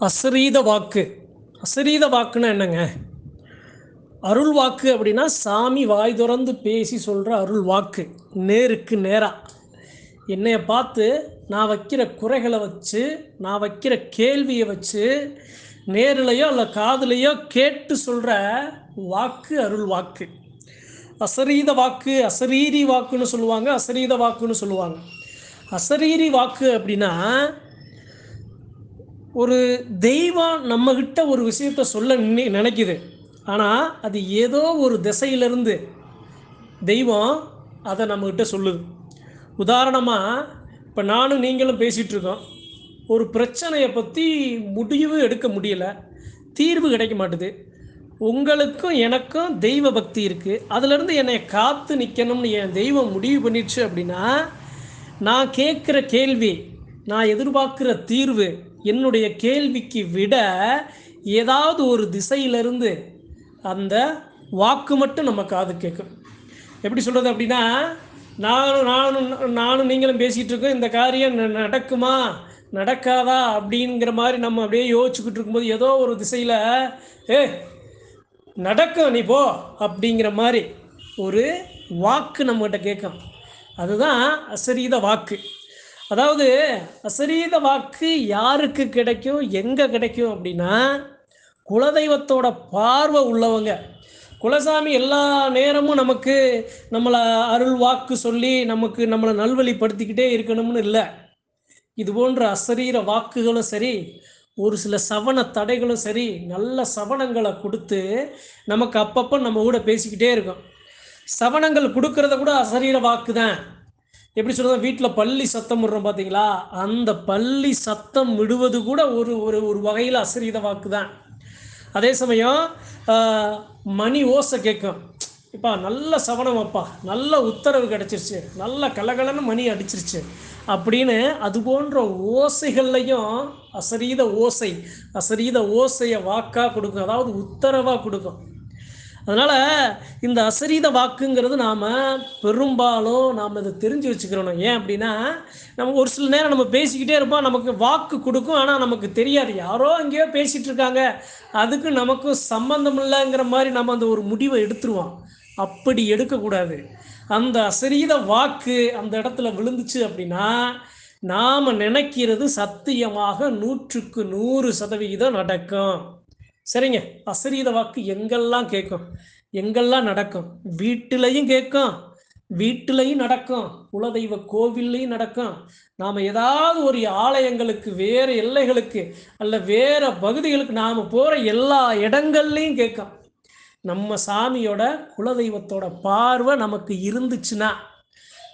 அசரீத வாக்கு. அசரீத வாக்குன்னா என்னங்க? அருள் வாக்கு அப்படின்னா சாமி வாய் திறந்து பேசி சொல்கிற அருள் வாக்கு. நேருக்கு நேராக என்னைய பார்த்து நான் வைக்கிற குறைகளை வச்சு நான் வைக்கிற கேள்வியை வச்சு நேரிலையோ இல்லை காதுலையோ கேட்டு சொல்கிற வாக்கு அருள் வாக்கு. அசரீத வாக்கு அசரீரி வாக்குன்னு சொல்லுவாங்க அசரீத வாக்குன்னு சொல்லுவாங்க. அசரீரி வாக்கு அப்படின்னா ஒரு தெய்வம் நம்மக்கிட்ட ஒரு விஷயத்த சொல்ல நினைக்குது. ஆனால் அது ஏதோ ஒரு திசையிலிருந்து தெய்வம் அதை நம்மக்கிட்ட சொல்லுது. உதாரணமாக இப்போ நானும் நீங்களும் பேசிகிட்ருக்கோம் ஒரு பிரச்சனையை பற்றி முடிவு எடுக்க முடியல. தீர்வு கிடைக்க மாட்டுது. உங்களுக்கும் எனக்கும் தெய்வ பக்தி இருக்குது அதுலேருந்து என்னை காத்து நிற்கணும்னு என் தெய்வம் முடிவு பண்ணிடுச்சு அப்படின்னா நான் கேட்குற கேள்வி நான் எதிர்பார்க்குற தீர்வு என்னுடைய கேள்விக்கு விட ஏதாவது ஒரு திசையிலிருந்து அந்த வாக்கு மட்டும் நம்ம காது கேட்கும். எப்படி சொல்கிறது அப்படின்னா நானும் நானும் நானும் நீங்களும் பேசிகிட்டு இருக்கோம் இந்த காரியம் ந- நடக்குமா நடக்காதா அப்படிங்கிற மாதிரி நம்ம அப்படியே யோசிச்சுக்கிட்டு இருக்கும்போது ஏதோ ஒரு திசையில் ஏ நடக்கும் நீ போ அப்படிங்கிற மாதிரி ஒரு வாக்கு நம்மகிட்ட கேட்கும். அதுதான் அசரீத வாக்கு. அதாவது அசரீத வாக்கு யாருக்கு கிடைக்கும் எங்கே கிடைக்கும் அப்படின்னா குலதெய்வத்தோட பார்வை உள்ளவங்க. குலசாமி எல்லா நேரமும் நமக்கு நம்மளை அருள் வாக்கு சொல்லி நமக்கு நம்மளை நல்வழிப்படுத்திக்கிட்டே இருக்கணும்னு இல்லை. இது போன்ற அசரீர வாக்குகளும் சரி ஒரு சில சவண தடைகளும் சரி நல்ல சவணங்களை கொடுத்து நமக்கு அப்பப்போ நம்ம கூட பேசிக்கிட்டே இருக்கோம். சவணங்கள் கொடுக்கறத கூட அசரீர வாக்கு தான் எப்படி சொல்றது? வீட்டில் பள்ளி சத்தம் விடுறோம் பார்த்தீங்களா அந்த பள்ளி சத்தம் விடுவது கூட ஒரு ஒரு ஒரு வகையில் அசரீத வாக்கு தான் அதே சமயம் மணி ஓசை கேட்கும். இப்போ நல்ல சவணம் அப்பா. நல்ல உத்தரவு கிடச்சிருச்சு. நல்ல கலகலன்னு மணி அடிச்சிருச்சு. அப்படின்னு அது போன்ற ஓசைகள்லையும் அசரீத ஓசை அசரீத ஓசையை வாக்காக கொடுக்கும். அதாவது உத்தரவாக கொடுக்கும். அதனால் இந்த அசரீத வாக்குங்கிறது நாம் பெரும்பாலும் நாம் இதை தெரிஞ்சு வச்சுக்கிறோம் ஏன் அப்படின்னா நம்ம ஒரு சில நேரம் நம்ம பேசிக்கிட்டே இருப்போம் நமக்கு வாக்கு கொடுக்கும் ஆனால் நமக்கு தெரியாது. யாரோ அங்கேயோ பேசிகிட்டு இருக்காங்க. அதுக்கு நமக்கும் சம்பந்தம் இல்லைங்கிற மாதிரி நம்ம அந்த ஒரு முடிவை எடுத்துருவோம். அப்படி எடுக்கக்கூடாது. அந்த அசரீத வாக்கு அந்த இடத்துல விழுந்துச்சு அப்படின்னா நாம் நினைக்கிறது சத்தியமாக நூற்றுக்கு நூறு சதவிகிதம் நடக்கும். சரிங்க. அசரீத வாக்கு எங்கெல்லாம் கேட்கும்? எங்கெல்லாம் நடக்கும்? வீட்டிலையும் கேட்கும். வீட்டிலையும் நடக்கும். குலதெய்வ கோவில்லையும் நடக்கும். நாம் ஏதாவது ஒரு ஆலயங்களுக்கு வேறு எல்லைகளுக்கு அல்ல வேறு பகுதிகளுக்கு நாம் போகிற எல்லா இடங்கள்லையும் கேட்கும். நம்ம சாமியோட குலதெய்வத்தோட பார்வை நமக்கு இருந்துச்சுன்னா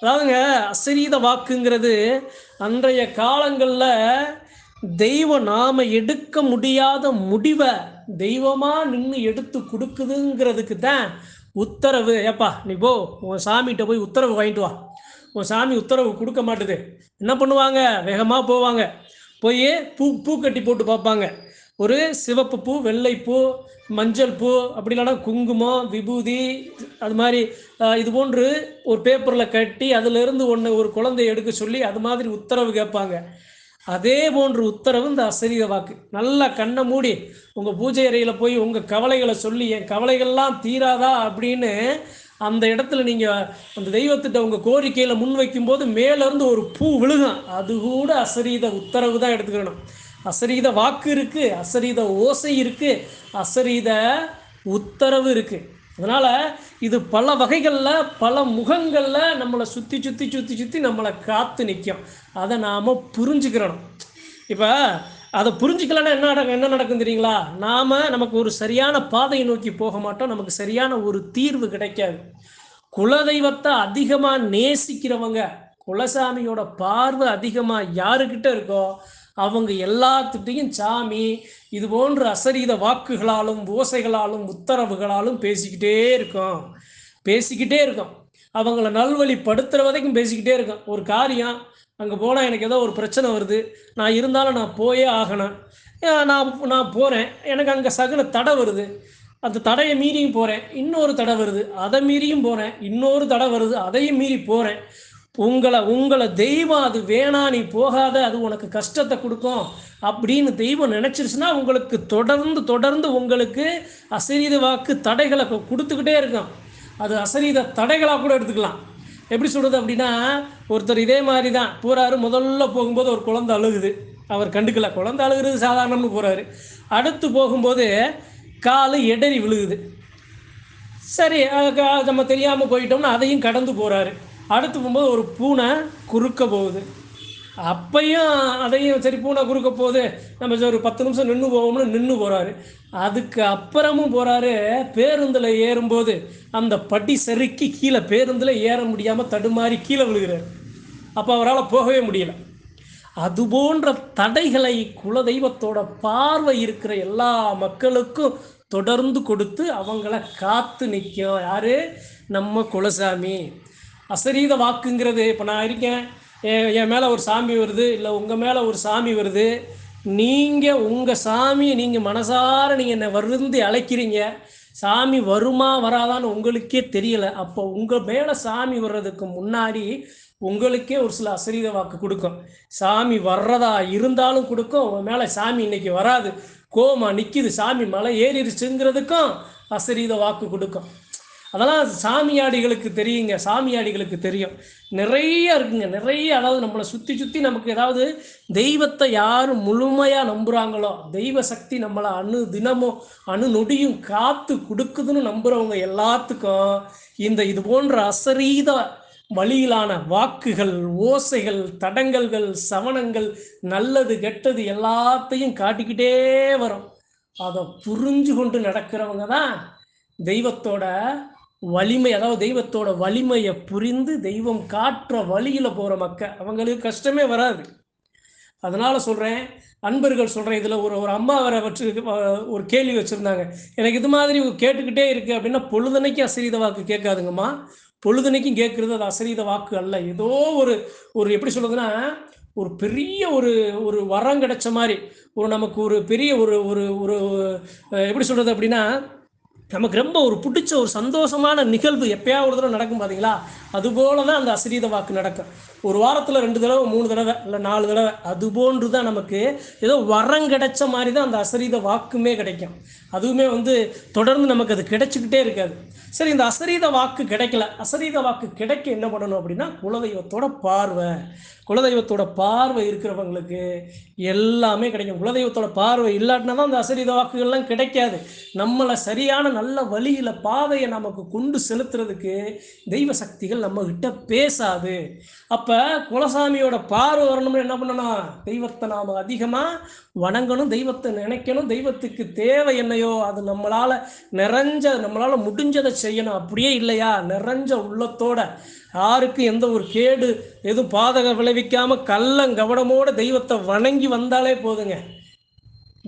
அதாவதுங்க அசரீத வாக்குங்கிறது அன்றைய காலங்களில் தெய்வம் நாம் எடுக்க முடியாத முடிவை தெய்வமாக நின்று எடுத்து கொடுக்குதுங்கிறதுக்கு தான் உத்தரவு. ஏப்பா நீ போ உன் சாமிகிட்ட போய் உத்தரவு வாங்கிட்டு வா. உன் சாமி உத்தரவு கொடுக்க மாட்டுது. என்ன பண்ணுவாங்க? வேகமாக போவாங்க. போய் பூ பூ கட்டி போட்டு பார்ப்பாங்க. ஒரு சிவப்பு பூ வெள்ளை பூ மஞ்சள் பூ அப்படி இல்லைன்னா குங்குமம் விபூதி அது மாதிரி இது போன்று ஒரு பேப்பரில் கட்டி அதிலிருந்து ஒன்று ஒரு குழந்தைய எடுக்க சொல்லி அது மாதிரி உத்தரவு கேட்பாங்க. அதே போன்ற உத்தரவு இந்த அசரீத வாக்கு. நல்லா கண்ணை மூடி உங்கள் பூஜை அறையில் போய் உங்கள் கவலைகளை சொல்லி என் கவலைகள்லாம் தீராதா? அப்படின்னு அந்த இடத்துல நீங்கள் அந்த தெய்வத்திட்ட உங்கள் கோரிக்கையில் முன் வைக்கும்போது மேலேருந்து ஒரு பூ விழுகும். அது கூட அசரீத உத்தரவு தான் எடுத்துக்கணும். அசரீத வாக்கு இருக்குது அசரீத ஓசை இருக்குது அசரீத உத்தரவு இருக்குது அதனால் இது பல வகைகளில் பல முகங்களில் நம்மளை சுற்றி சுற்றி சுற்றி சுற்றி நம்மளை காத்து நிற்கும் அதை நாம் புரிஞ்சுக்கிறணும். இப்போ அதை புரிஞ்சுக்கலன்னா என்ன நடக்கும் என்ன நடக்கும் தெரியுங்களா? நாம் நமக்கு ஒரு சரியான பாதையை நோக்கி போக மாட்டோம். நமக்கு சரியான ஒரு தீர்வு கிடைக்காது. குலதெய்வத்தை அதிகமாக நேசிக்கிறவங்க குலசாமியோட பார்வை அதிகமாக யாருக்கிட்ட இருக்கோ அவங்க எல்லாத்துட்டையும் சாமி இது போன்ற அசரீத வாக்குகளாலும் ஓசைகளாலும் உத்தரவுகளாலும் பேசிக்கிட்டே இருக்கும். பேசிக்கிட்டே இருக்கும். அவங்கள நல்வழிப்படுத்துகிற வரைக்கும் பேசிக்கிட்டே இருக்கும். ஒரு காரியம் அங்கே போனால் எனக்கு ஏதோ ஒரு பிரச்சனை வருது. நான் இருந்தாலும் நான் போயே ஆகணும். நான் நான் போகிறேன் எனக்கு அங்கே சகுன தடை வருது. அந்த தடையை மீறியும் போகிறேன் இன்னொரு தடை வருது. அதை மீறியும் போகிறேன் இன்னொரு தடை வருது. அதையும் மீறி போகிறேன் உங்களை உங்களை தெய்வம் அது வேணாம் நீ போகாத அது உனக்கு கஷ்டத்தை கொடுக்கும் அப்படின்னு தெய்வம் நினச்சிருச்சுன்னா உங்களுக்கு தொடர்ந்து தொடர்ந்து உங்களுக்கு அசரீத வாக்கு தடைகளை கொடுத்துக்கிட்டே இருக்கும். அது அசரீத தடைகளாக கூட எடுத்துக்கலாம். எப்படி சொல்கிறது அப்படின்னா ஒருத்தர் இதே மாதிரி தான் போகிறாரு முதல்ல போகும்போது ஒரு குழந்தை அழுகுது. அவர் கண்டுக்கல குழந்தை அழுகுறது சாதாரணம்னு போகிறாரு அடுத்து போகும்போது காலு எடறி விழுகுது. சரி நம்ம தெரியாமல் போயிட்டோம்னா அதையும் கடந்து போகிறாரு அடுத்து போகும்போது ஒரு பூனை குறுக்க போகுது. அப்பையும் அதையும் சரி பூனை குறுக்க போகுது. நம்ம சரி ஒரு பத்து நிமிஷம் நின்று போவோம்னு நின்று போகிறாரு அதுக்கு அப்புறமும் போகிறாரு பேருந்தில் ஏறும்போது அந்த படி சறுக்கி கீழே பேருந்தில் ஏற முடியாமல் தடுமாறி கீழே விழுகிறாரு. அப்போ அவரால் போகவே முடியல. அது போன்ற தடைகளை குலதெய்வத்தோட பார்வை இருக்கிற எல்லா மக்களுக்கும் தொடர்ந்து கொடுத்து அவங்கள காத்து நிற்கும் யாரு? நம்ம குலசாமி. அசரீத வாக்குங்கிறது இப்போ நான் இருக்கேன். என் என் மேலே ஒரு சாமி வருது இல்லை உங்கள் மேலே ஒரு சாமி வருது நீங்கள் உங்கள் சாமியை நீங்கள் மனசார நீங்கள் என்னை வருந்தி அழைக்கிறீங்க. சாமி வருமா வராதான்னு உங்களுக்கே தெரியலை. அப்போ உங்கள் மேலே சாமி வர்றதுக்கு முன்னாடி உங்களுக்கே ஒரு சில அசரீத வாக்கு கொடுக்கும். சாமி வர்றதா இருந்தாலும் கொடுக்கும். உங்கள் மேலே சாமி இன்னைக்கு வராது. கோமா நிற்கிது சாமி மலை ஏறிடுச்சுங்கிறதுக்கும் அசரீத வாக்கு கொடுக்கும். அதெல்லாம் சாமியாடிகளுக்கு தெரியுங்க சாமியாடிகளுக்கு தெரியும். நிறைய இருக்குங்க நிறைய. அதாவது நம்மளை சுற்றி சுற்றி நமக்கு ஏதாவது தெய்வத்தை யார் முழுமையாக நம்புகிறாங்களோ தெய்வ சக்தி நம்மளை அணு தினமும் அணு நொடியும் காத்து கொடுக்குதுன்னு நம்புகிறவங்க எல்லாத்துக்கும் இந்த இது போன்ற அசரீத வழியிலான வாக்குகள் ஓசைகள் தடங்கல்கள் சவணங்கள் நல்லது கெட்டது எல்லாத்தையும் காட்டிக்கிட்டே வரும். அதை புரிஞ்சு கொண்டு நடக்கிறவங்க தான் தெய்வத்தோட வலிமை அதாவது தெய்வத்தோட வலிமையை புரிந்து தெய்வம் காட்டுற வழியில் போகிற மக்கள். அவங்களுக்கு கஷ்டமே வராது. அதனால சொல்கிறேன் அன்பர்கள் சொல்கிறேன் இதில் ஒரு ஒரு அம்மா வர வச்சு ஒரு கேள்வி வச்சுருந்தாங்க. எனக்கு இது மாதிரி கேட்டுக்கிட்டே இருக்குது அப்படின்னா பொழுதனைக்கு அசரீத வாக்கு கேட்காதுங்கம்மா. பொழுதனைக்கும் கேட்குறது அது அசரீத வாக்கு அல்ல. ஏதோ ஒரு ஒரு எப்படி சொல்கிறதுன்னா ஒரு பெரிய ஒரு ஒரு வரம் கிடைச்ச மாதிரி ஒரு நமக்கு ஒரு பெரிய ஒரு ஒரு ஒரு எப்படி சொல்கிறது அப்படின்னா நமக்கு ரொம்ப ஒரு பிடிச்ச ஒரு சந்தோஷமான நிகழ்வு எப்பயாவது ஒரு தடவை நடக்கும் பார்த்தீங்களா அதுபோல தான் அந்த அசிரீத வாக்கு நடக்கும். ஒரு வாரத்தில் ரெண்டு தடவை மூணு தடவை இல்லை நாலு தடவை அது போன்று தான் நமக்கு ஏதோ வரம் கிடைச்ச மாதிரி தான் அந்த அசரீத வாக்குமே கிடைக்கும். அதுவுமே வந்து தொடர்ந்து நமக்கு அது கிடைச்சிக்கிட்டே இருக்காது. சரி இந்த அசரீத வாக்கு கிடைக்கல. அசரீத வாக்கு கிடைக்க என்ன பண்ணணும் அப்படின்னா குலதெய்வத்தோட பார்வை. குலதெய்வத்தோட பார்வை இருக்கிறவங்களுக்கு எல்லாமே கிடைக்கும். குலதெய்வத்தோட பார்வை இல்லாட்டினா தான் அந்த அசரீத வாக்குகள்லாம் கிடைக்காது. நம்மளை சரியான நல்ல வழியில் பாதையை நமக்கு கொண்டு செலுத்துறதுக்கு தெய்வ சக்திகள் நம்ம கிட்ட பேசாது. அப்போ குலசாமியோட பார்வை வரணும்னு என்ன பண்ணணும்? தெய்வத்தை நாம் அதிகமாக வணங்கணும் தெய்வத்தை நினைக்கணும் தெய்வத்துக்கு தேவை என்னையோ அது நம்மளால நிறைஞ்ச நம்மளால முடிஞ்சதை செய்யணும். அப்படியே இல்லையா? நிறைஞ்ச உள்ளத்தோட யாருக்கு எந்த ஒரு கேடு எதுவும் பாதக விளைவிக்காம கள்ளங்கவனமோட தெய்வத்தை வணங்கி வந்தாலே போதுங்க.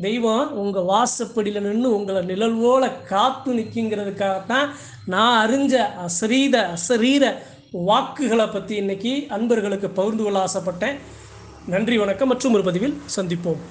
தெய்வம் உங்கள் வாசப்படியில் நின்று உங்களை நிழல்வோல காத்து நிற்கிங்கிறதுக்காகத்தான் நான் அறிஞ்ச அசரீத அசரீர வாக்குகளை பற்றி இன்னைக்கு அன்பர்களுக்கு பகிர்ந்து கொள்ள ஆசைப்பட்டேன். நன்றி வணக்கம் மற்றும் ஒரு பதிவில் சந்திப்போம்.